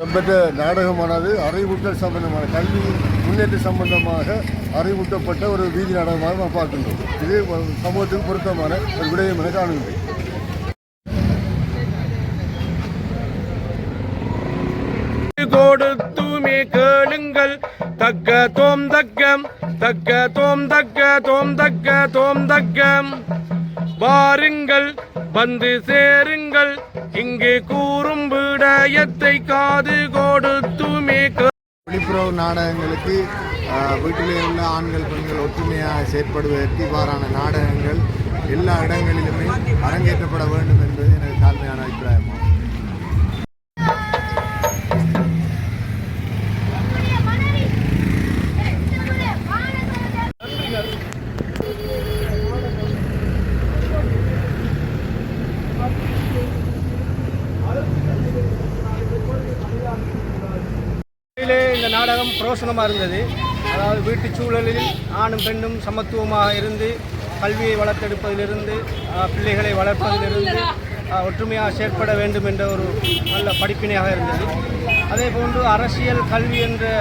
இடம்பெற்ற நாடகமானது அறிவூட்டல் சம்பந்தமான கல்வி முன்னேற்ற சம்பந்தமாக அறிவூட்டப்பட்ட ஒரு வீதி நாடகமாக நாம் பார்க்கின்றோம். இது சமூகத்துக்கு பொருத்தமான ஒரு விடயம் என காணுகின்றேன் கொடுத்துமே கேளுங்கள். தக்க தோம் தக்கம் தக்க தோம் தக்க தோம் தக்க தோம் தக்கம். வாருங்கள் வந்து சேருங்கள். இங்கு கூறும்பு விடயத்தை காது கொடுத்துமே விழிப்புணர்வு நாடகங்களுக்கு வீட்டிலே உள்ள ஆண்கள் பெண்கள் ஒற்றுமையாக செயற்படுவதற்கு இவ்வாறான நாடகங்கள் எல்லா இடங்களிலுமே அரங்கேற்றப்பட வேண்டும் என்பது எனது தாழ்மையான அபிப்பிராயமாகும் இந்த நாடகம் பிரோசனமாக இருந்தது. அதாவது வீட்டு சூழலில் ஆணும் பெண்ணும் சமத்துவமாக இருந்து கல்வியை வளர்த்தெடுப்பதிலிருந்து பிள்ளைகளை வளர்ப்பதிலிருந்து ஒற்றுமையாக செயற்பட வேண்டும் என்ற ஒரு நல்ல படிப்பினையாக இருந்தது. அதே போன்று அரசியல் கல்வி என்ற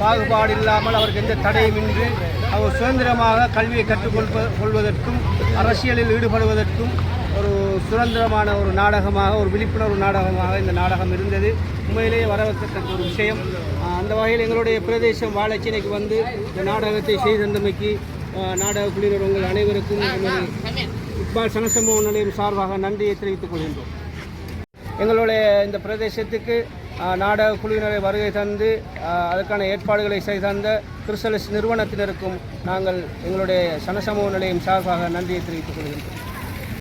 பாகுபாடு இல்லாமல் அவருக்கு எந்த தடையுமின்றி அவர் சுதந்திரமாக கல்வியை கற்றுக்கொள் கொள்வதற்கும் அரசியலில் ஈடுபடுவதற்கும் ஒரு சுதந்திரமான ஒரு நாடகமாக ஒரு விழிப்புணர்வு நாடகமாக இந்த நாடகம் இருந்தது. உண்மையிலேயே வரவேற்கத்தக்க ஒரு விஷயம். அந்த வகையில் எங்களுடைய பிரதேசம் வாழைச்சினைக்கு வந்து இந்த நாடகத்தை செய்தந்தமைக்கு நாடக குழுவினர் உங்கள் அனைவருக்கும் இக்பால் சனசம்பவ நிலையம் சார்பாக நன்றியை தெரிவித்துக் கொள்கின்றோம். எங்களுடைய இந்த பிரதேசத்துக்கு நாடக குழுவினரை வருகை தந்து அதற்கான ஏற்பாடுகளை செய்து தந்த கிறிஸ்தலஸ் நிறுவனத்தினருக்கும் நாங்கள் எங்களுடைய சனசமூக நிலையம் சார்பாக நன்றியை தெரிவித்துக் கொள்கின்றோம்.